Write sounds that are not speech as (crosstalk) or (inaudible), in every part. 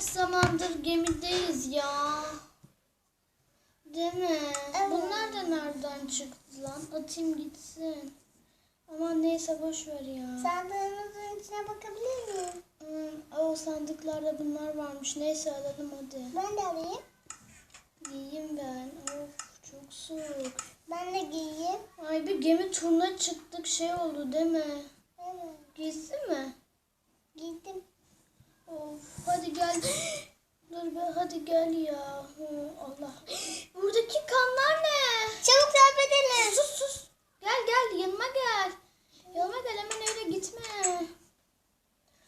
kaç zamandır gemideyiz ya. Değil mi? Evet. Bunlar da nereden çıktı lan? Atayım gitsin. Ama neyse boş ver ya. Sandığınızın içine bakabilir miyim? Hmm, o sandıklarda bunlar varmış. Neyse alalım hadi. Ben de alayım. Giyeyim ben. Of çok soğuk. Ben de giyeyim. Ay bir gemi turuna çıktık şey oldu değil mi? Evet. Giysin mi? Giydim. Of hadi gel. (gasps) Dur be hadi gel ya. Allah. Buradaki kanlar ne? Çabuk sohbet edelim. Sus sus. Gel gel yanıma gel. Yanıma gel hemen öyle gitme.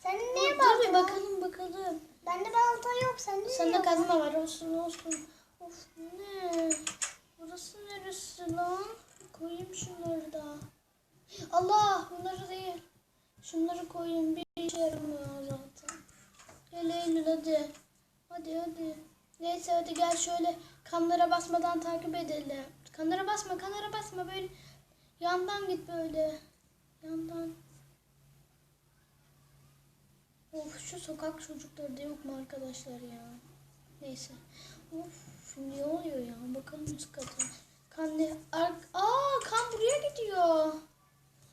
Dur, niye dur bir bakalım bakalım. Bende balta yok. Sende Sende kazma var olsun olsun. Of ne? Burası neresi lan? Koyayım şunları da. Allah bunları değil. Şunları koyayım bir işe yaramıyor. Gel Eylül hadi. Hadi hadi. Neyse hadi gel şöyle kanlara basmadan takip edelim. Kanlara basma kanlara basma böyle. Yandan git böyle. Yandan. Of şu sokak çocukları da yok mu arkadaşlar ya? Neyse. Of ne oluyor ya? Bakalım üst kata. Kan ne? Ar Aa kan buraya gidiyor.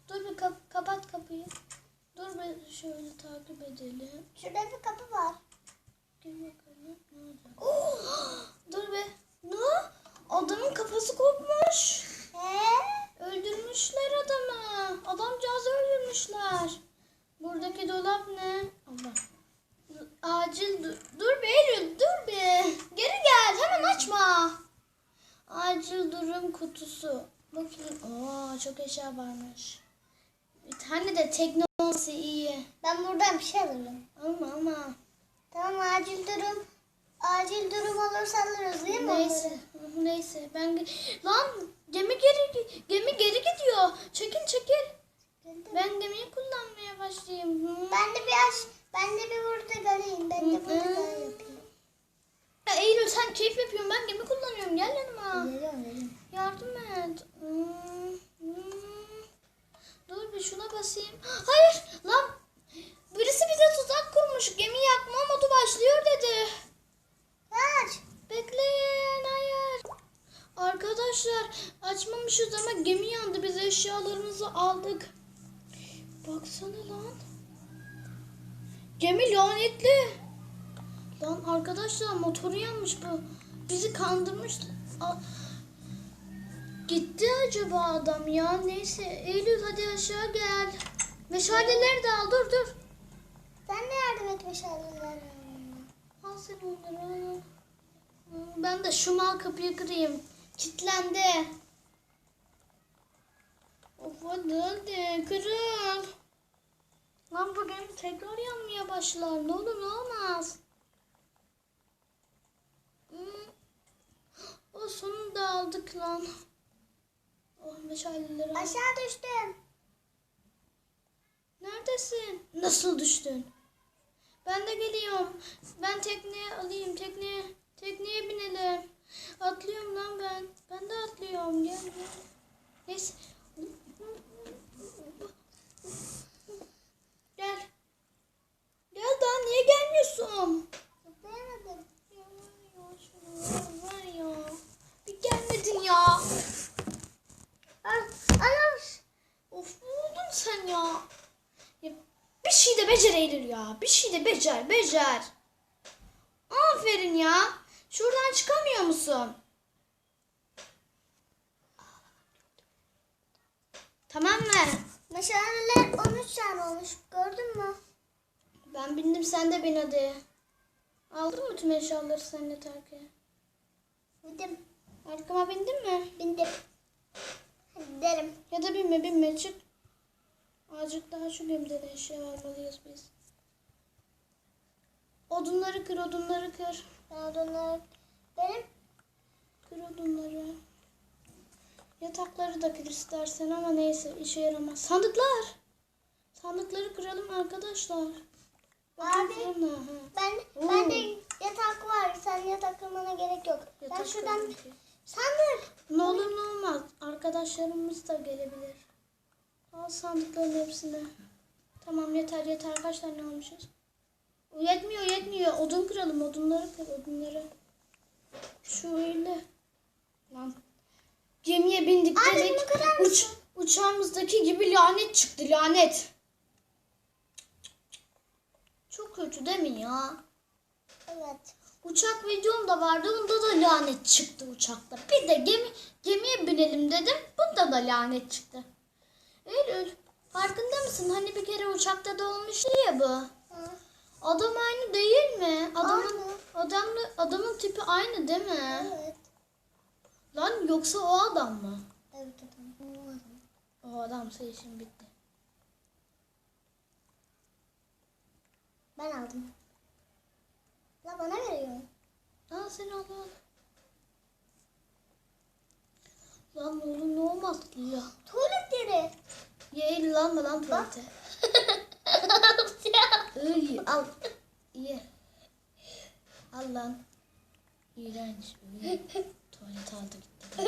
Dur bir kap- kapat kapıyı. Dur bir şöyle takip edelim. Şurada bir kapı var. Gel bakalım. Ne olacak? (gasps) Dur be. Ne? Adamın kafası kopmuş. Ee? Öldürmüşler adamı. Adamcağızı öldürmüşler. Buradaki dolap ne? Allah. Acil dur, dur be Eylül dur be. Geri gel hemen açma. Acil durum kutusu. Bakayım. Oo çok eşya varmış. Bir tane de teknolojisi iyi. Ben buradan bir şey alırım. Alma alma. Tamam acil durum. Acil durum olursa alırız değil mi? Neyse. Neyse ben lan gemi geri gemi geri gidiyor. Çekil çekil. onları? Ben gemiyi kullanmaya başlayayım. Ben de bir aş, ben de bir burada galayım. Ben de burada galayım yapayım. Ya Eylül sen keyif yapıyorsun. Ben gemi kullanıyorum. Gel yanıma. Geliyorum geliyorum. Yardım et. Hmm, hmm. Bir şuna basayım. Hayır lan. Birisi bize tuzak kurmuş. Gemi yakma modu başlıyor dedi. Aç. Bekleyin. Hayır. Arkadaşlar açmamışız ama gemi yandı. Biz eşyalarımızı aldık. Baksana lan. Gemi lanetli. Lan arkadaşlar motoru yanmış bu. Bizi kandırmış. A- Gitti acaba adam ya. Neyse Eylül hadi aşağı gel. Meşaleleri de al dur dur. Sen de yardım et meşalelerle. Al sen onları Ben de şu mal kapıyı kırayım. Kilitlendi. Of hadi kırıl. Lan bu gemi tekrar yanmaya başlar. Ne olur ne olmaz. Hmm. O sonunda aldık lan. Oh meşaleleri. Aşağı düştüm. Neredesin? Nasıl düştün? Ben de geliyorum. Ben tekneye alayım. Tekneye, tekneye binelim. Atlıyorum lan ben. Ben de atlıyorum. Gel gel. Neyse. Gel. Gel daha niye gelmiyorsun? Şunu var ya. Bir gelmedin ya. Al. Of ne oldun sen ya? ya? Bir şey de becer Eylül ya. Bir şey de becer, becer. Aferin ya. Şuradan çıkamıyor musun? Tamam mı? Meşaleler 13 tane olmuş. Gördün mü? Ben bindim sen de bin hadi. Aldın mı tüm eşyaları sen yeter ki? Bindim. Arkama bindin mi? Bindim. Gidelim. Ya da binme binme çık. Azıcık daha şu gemide de eşya almalıyız biz. Odunları kır odunları kır. Ben onları... Benim Kır odunları. Yatakları da kır istersen ama neyse işe yaramaz. Sandıklar. Sandıkları kıralım arkadaşlar. Abi. Ha. Ben, ben de yatak var. Sen yatak kırmana gerek yok. ben Yatak şuradan kıralım. sandık. Ne olur ne olmaz. Arkadaşlarımız da gelebilir. Al sandıkların hepsini. Tamam yeter yeter. Kaç tane almışız? Yetmiyor yetmiyor. Odun kıralım odunları kır odunları. Şöyle. Lan. Gemiye bindik Anne, dedik. Uç, uçağımızdaki gibi lanet çıktı lanet. Çok kötü değil mi ya? Evet. Uçak videom da vardı. Onda da lanet çıktı uçakta. Bir de gemi gemiye binelim dedim. Bunda da lanet çıktı. Eylül farkında mısın? Hani bir kere uçakta da olmuştu ya bu. Ha. Adam aynı değil mi? Adamın Aynı. adamla adamın tipi aynı değil mi? Evet. Lan yoksa o adam mı? Evet adam. Umarım. O adamsa işim bitti. Ben aldım. La bana veriyor. Lan sen al al. Lan oğlum ne olmaz ya. Tuvalet yeri. Ya Eylül alma lan tuvalete. (laughs) Iy, al. Ye. Al lan. İğrenç. Tuvalet aldı gitti.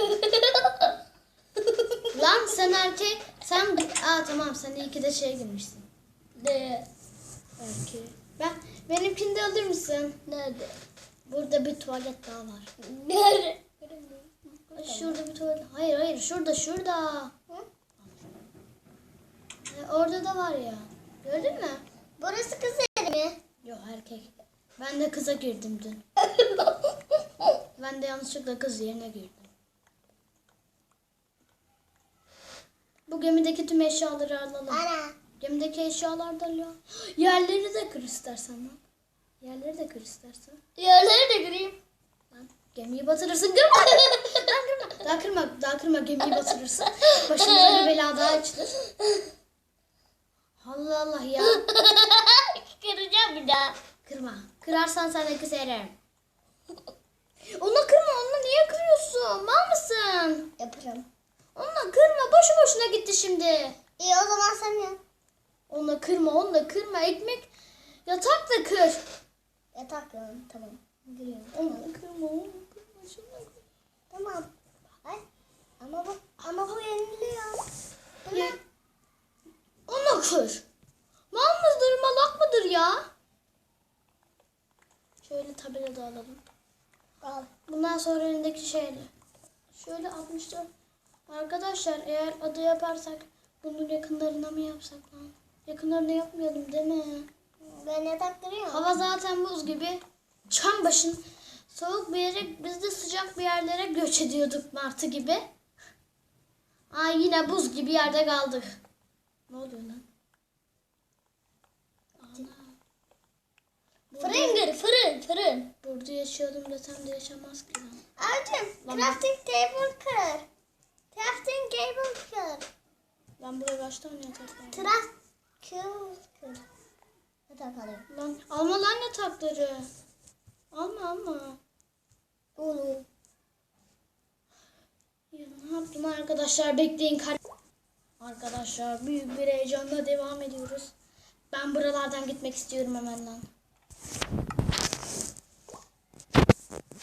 lan sen erkek. Sen... Aa tamam sen iyi ki de şey girmişsin. Ne? Erkeği. Ben, benimkini de alır mısın? Nerede? Burada bir tuvalet daha var. Nerede? Şurada bir tuvalet. Hayır hayır şurada şurada. Hı? E, orada da var ya. Gördün mü? Burası kız yeri mi? Yok erkek. Ben de kıza girdim dün. (laughs) Ben de yanlışlıkla kız yerine girdim. Bu gemideki tüm eşyaları alalım. Ana. Gemideki eşyalar da ya. Yerleri de kır istersen lan. Yerleri de kır istersen. Yerleri de gireyim. Lan gemiyi batırırsın. Kırma. Lan kırma. Daha kırma. Daha kırma. Gemiyi batırırsın. Başımıza bir bela daha açılır. Allah Allah ya. (laughs) Kıracağım bir daha. Kırma. Kırarsan sana küserim. Onu kırma. Onu niye kırıyorsun? Mal mısın? Yaparım. Onunla kırma. Boşu boşuna gitti şimdi. İyi o zaman sen yap. Onunla kırma. Onunla kırma. Ekmek yatakla kır. Yatak ya. Tamam. Giriyorum. Onunla kırma. Onunla kırma. Şununla kırma. Tamam. Ay. Ama bu ama bu yeniliyor. Bu Ya- ne? Onu kır. Mal mıdır, malak mıdır ya? Şöyle tabela da alalım. Al. Bundan sonra elindeki şeyle. Şöyle 64. Arkadaşlar eğer adı yaparsak bunun yakınlarına mı yapsak lan? Yakınlarına yapmayalım değil mi? Ben yatak duruyorum. Hava zaten buz gibi. Çam başın soğuk bir yere biz de sıcak bir yerlere göç ediyorduk martı gibi. Ay yine buz gibi yerde kaldık. Ne oluyor lan? Fırın gır fırın fırın. burada yaşıyordum desem de yaşamaz ki lan. Abicim crafting table kır. Crafting table kır. Lan burada kaç tane yatak alayım. Lan alma lan yatakları. Alma alma. Olur. Ya ne yaptım arkadaşlar bekleyin. Arkadaşlar büyük bir heyecanla devam ediyoruz. Ben buralardan gitmek istiyorum hemen lan.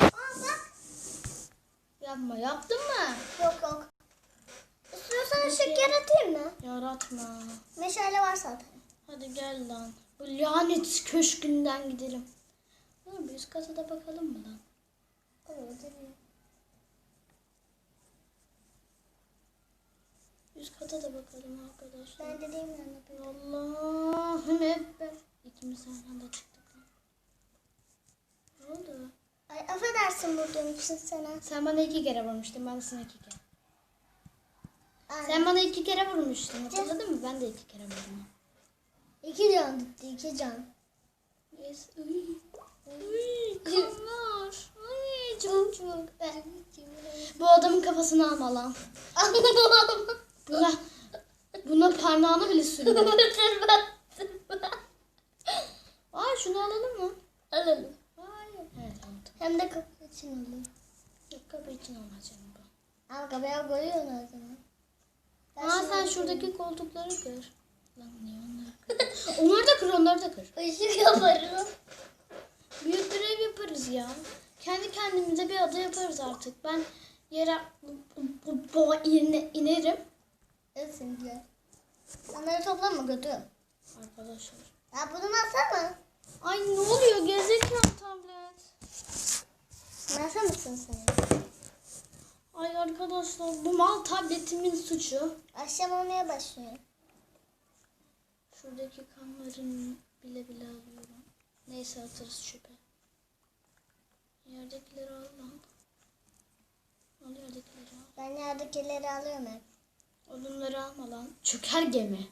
Aa bak. Yapma yaptın mı? Yok yok. Yaratayım mı? Yaratma. Meşale var zaten. Hadi gel lan. Bu lanet köşkünden gidelim. Oğlum üst kata da bakalım mı lan? Olur. Üst kata da bakalım arkadaşlar. Ben dediğim yanına. Allah'ım ekber. İkimiz aynı anda çıktık lan. Ne oldu? Ay affedersin vurduğum için sana. Sen bana iki kere vurmuştun. Ben de sana iki kere. Sen bana iki kere vurmuştun. Hatırladın mı? Ben de iki kere vurdum. İki can gitti iki can. Yes. Uy. Uy, kanlar. Ay çok çok. be. Bu adamın kafasını alma lan. (laughs) Buna, buna parmağını bile sürme. (laughs) Aa şunu alalım mı? Alalım. Hayır. Evet. Hem de kapı için alalım. Yok kapı için olmaz canım bu. Ama kapıya koyuyorsun o zaman. Aa sen şuradaki koltukları kır. Lan niye onları kır? (laughs) onları da kır onları da kır. Işık yaparım. Büyük bir ev yaparız ya. Kendi kendimize bir ada yaparız artık. Ben yere bu- bu ine, inerim. Esin gel. Onları toplama götür. Arkadaşlar. Ya bunu alsana. Ay ne oluyor? Gerizekalı tablet. Masa mısın sen? Ay arkadaşlar bu mal tabletimin suçu. Akşam olmaya başlıyor. Şuradaki kanların bile bile alıyorum. Neyse atarız çöpe. Yerdekileri al lan. Al yerdekileri al. Ben yerdekileri alıyorum hep. Odunları alma lan. Çöker gemi.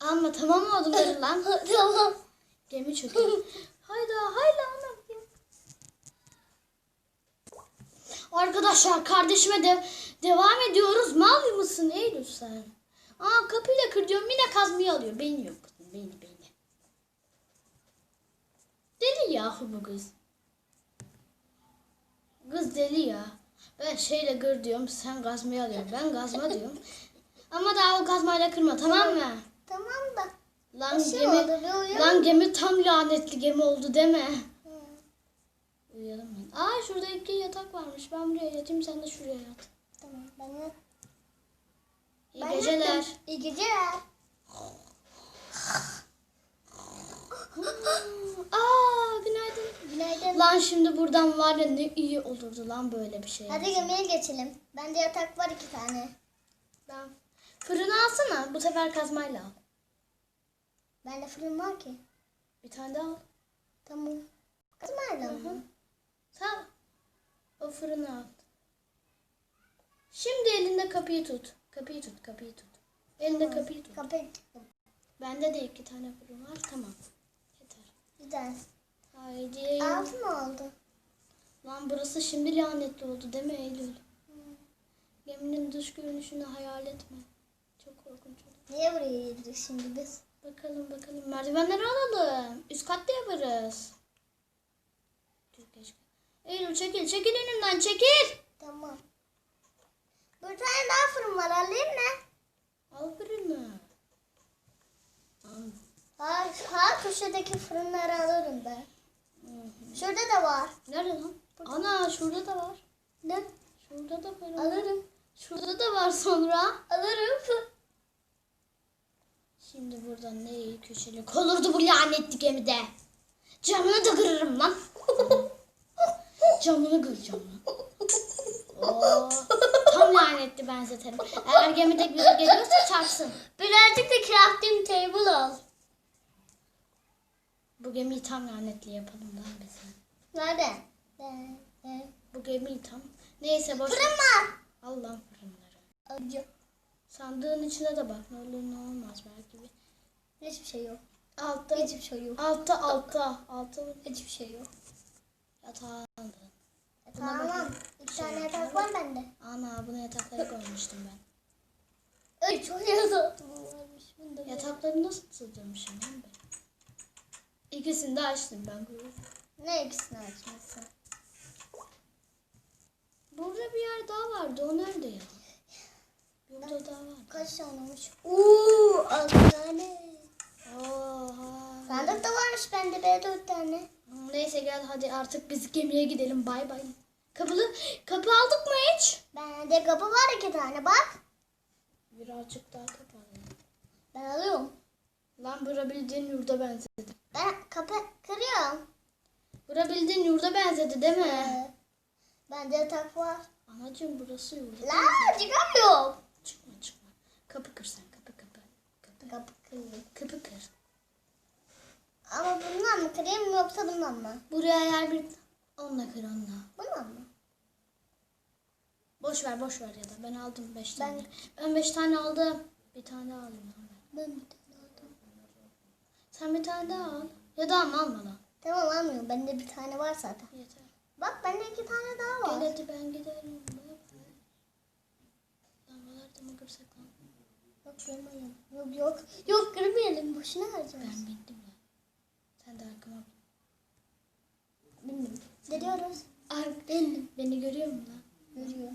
Alma tamam mı odunları lan? (laughs) tamam. Gemi çöker. Hayda hayla anam. Arkadaşlar kardeşime de devam ediyoruz. Mal mısın Eylül sen? Aa kapıyla kır diyorum yine kazmayı alıyor. Beyni yok kızım beyni beyni. Deli yahu bu kız. Kız deli ya. Ben şeyle kır diyorum sen kazmayı alıyorsun. Ben kazma diyorum. Ama daha o kazmayla kırma tamam mı? Tamam da. Lan şey gemi, oldu, lan gemi tam lanetli gemi oldu deme. Uyuyalım ben. Aa şurada iki yatak varmış. Ben buraya yatayım sen de şuraya yat. Tamam. Ben de. İyi Ben geceler. yattım. İyi geceler. (gasps) Aa günaydın. Günaydın. Lan şimdi buradan var ya ne iyi olurdu lan böyle bir şey. Hadi gemiye geçelim. Bende yatak var iki tane. Ben fırını alsana. Bu sefer kazmayla al. Bende fırın var ki. Bir tane daha al. Tamam. Kızmayla mı? Sen o fırını al. Şimdi elinde kapıyı tut. Kapıyı tut, kapıyı tut. Elinde kapıyı tut. Kapıyı tıktım. Bende de iki tane fırın var. Tamam. Yeter. Güzel. Haydi. Altı mı oldu? Lan burası şimdi lanetli oldu değil mi Eylül? Geminin dış görünüşünü hayal etme. Çok korkunç oldu. Niye buraya girdik şimdi biz? Bakalım bakalım merdivenleri alalım. Üst katta yaparız. Eylül çekil çekil önümden çekil. Tamam. Bir tane daha fırın var alayım mı? Al fırını. Al. Ha, ha köşedeki fırınları alırım ben. Hı. Şurada da var. Nerede lan? Ana şurada da var. Ne? Şurada da fırın. Alırım. Şurada da var sonra. Alırım. Şimdi burada ne iyi köşelik olurdu bu lanetli gemide. Camını da kırarım lan. (laughs) camını kır camını. Oo, tam lanetli benzeterim. Eğer gemide biri geliyorsa çarpsın. Birazcık da crafting table al. Bu gemiyi tam lanetli yapalım lan bize. Nerede? Ne? Ne? Bu gemiyi tam. Neyse boş ver. Fırın var. Al lan fırınları. Sandığın içine de bak ne olur ne olmaz belki bir. Hiçbir şey yok. Altta, Hiçbir şey yok. altta, altta, altta Hiçbir şey yok. yatağı tamam. İki tane yatak var bende. Ana buna yatakları koymuştum ben. Ay çok yatak varmış bunda. Yatakları nasıl sığdırmışım ben? İkisini de açtım ben. Ne ikisini açmasın? Burada bir yer daha vardı. O nerede ya? Burada daha var. Kaç tane olmuş? Uuu altı tane. Oha. Sandık da varmış bende be dört tane. Neyse gel hadi artık biz gemiye gidelim. Bay bay. Kapılı, kapı aldık mı hiç? Bende kapı var iki tane bak. Birazcık daha kapı alalım. Ben alıyorum. Lan bura bildiğin yurda benzedi. Ben kapı kırıyorum. Bura bildiğin yurda benzedi değil mi? Ee, bende yatak var. Anacığım burası yurda. La çıkamıyorum. Çıkma çıkma. Kapı kır sen kapı kapı. Kapı, Kapı kırıyorum. kapı kır. Ama bundan mı kırayım yoksa bundan mı? Buraya yer bir... Onunla kır onunla. Bundan mı? Boş ver boş ver ya da ben aldım 5 Ben- tane. Ben 5 tane aldım. Bir tane alayım ben. Ben bir tane aldım. Sen bir tane daha al. Ya da alma alma lan. Tamam almıyorum. Bende bir tane var zaten. Yeter. Bak bende iki tane daha var. Gel hadi ben giderim. Lambaları da mı kırsak lan? Yok kırmayalım. Yok yok. Yok kırmayalım. Boşuna harcarız. Ben bindim ya. Sen de arkama bin. Bindim. Gidiyoruz. Ar bindim. Beni görüyor musun lan? Yürüyor.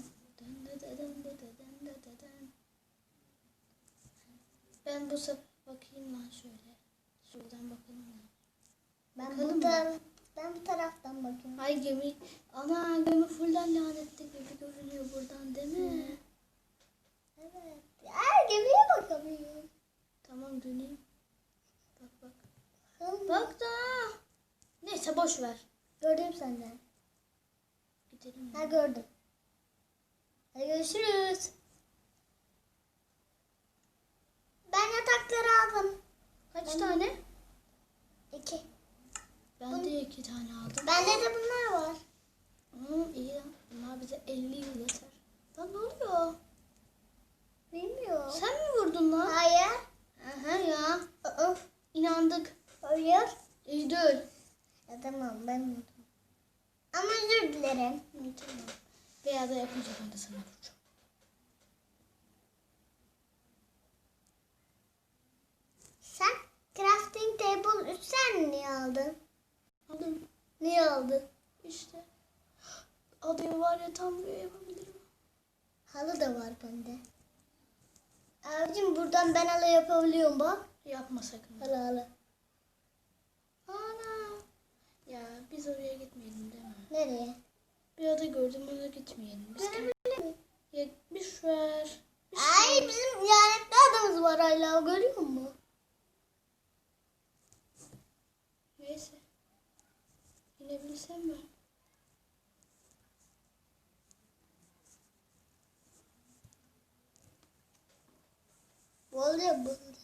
Ben bu sefer bakayım lan şöyle. Şuradan bakalım. Ben Bakalım bu taraf, ben bu taraftan bakıyorum. Ay gemi. Ana gemi fullen lanetli gibi görünüyor buradan değil mi? Evet. Ay gemiye bakamıyorum. Tamam döneyim. Bak bak. Bakalım. Bak da. Neyse boş ver. Gördüm senden. Gidelim. Ha gördüm. Hadi görüşürüz. Ben yatakları aldım. Kaç tane? İki. Ben de iki tane aldım. Bende de bunlar var. Hı, iyi lan. Bunlar bize 50 yıl yeter. Lan ne oluyor? Bilmiyorum. Sen mi vurdun lan? Hayır. Aha ya. Aa, İnandık. Hayır. İyi dur. Ya tamam ben unuttum. Ama özür dilerim. İyi tamam. Veya da yapınca ben de sana vuracağım. Sen crafting table 3 sen niye aldın? Aldım. Aldın? İşte. Adayı var ya tam böyle yapabilirim. Halı da var bende. Abicim buradan ben halı yapabiliyorum bak. Yapma sakın. Halı halı. Ana. Ya biz oraya gitmeyelim değil mi? Nereye? Bir ada gördüm oraya gitmeyelim. Biz? Ya bir ver. Ay bizim lanetli adamız var hala görüyor musun? Neyse. İnebilsem ben. Bolca buldu.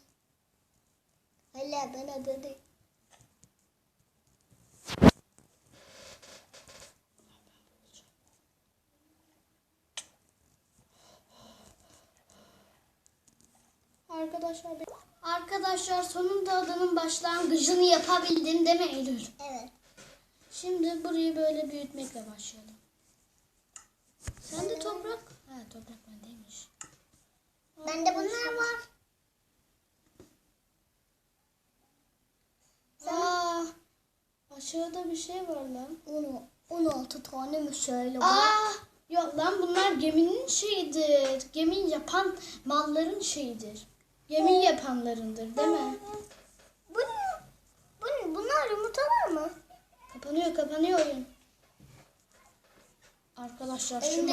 Hala ben adadayım. Arkadaşlar Arkadaşlar sonunda adanın başlangıcını yapabildim değil mi Eylül? Şimdi burayı böyle büyütmekle başlayalım. Sen de toprak. Ha toprak bendeymiş. Bende bunlar var. Aa, aşağıda bir şey var lan. Onu 16 tane mi söyle bak. Aa, yok lan bunlar geminin şeyidir. Gemi yapan malların şeyidir. Gemi yapanlarındır değil mi? Bu ne? Bu ne? Bunlar yumurtalar mı? Kapanıyor kapanıyor oyun. Arkadaşlar şu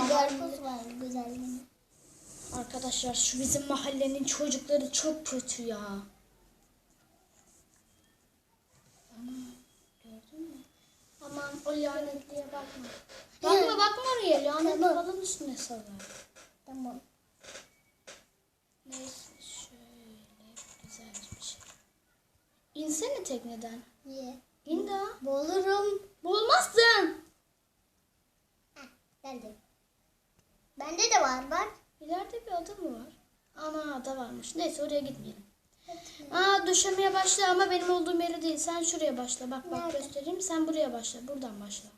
var güzelliğine. arkadaşlar şu bizim mahallenin çocukları çok kötü ya. Ana gördün mü? Aman o lanetliye bakma. Bakma bakma oraya lanet Tamam. falan üstüne salar. Tamam. Neyse şöyle güzel bir şey. İnsene tekneden. Niye? İn daha. Bolurum. Boğulmazsın. Heh, geldim. Bende de var bak. İleride bir ada mı var? Ana ada varmış. Neyse oraya gitmeyelim. Aa döşemeye başla ama benim olduğum yere değil. Sen şuraya başla. Bak bak Nerede? göstereyim. Sen buraya başla. Buradan başla.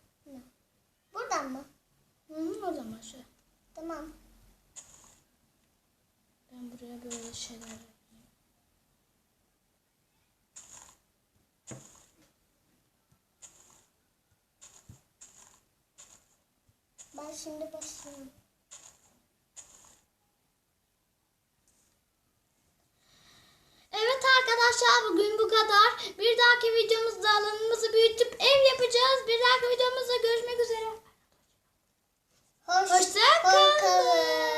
Buradan mı? Hı hı oradan başla. Tamam. Ben buraya böyle şeyler yapayım. Ben şimdi başlıyorum. Evet arkadaşlar bugün bu kadar. Bir dahaki videomuzda alanımızı büyütüp ev yapacağız. Bir dahaki videomuzda görüşmek üzere. Hoş, Hoşça kalın.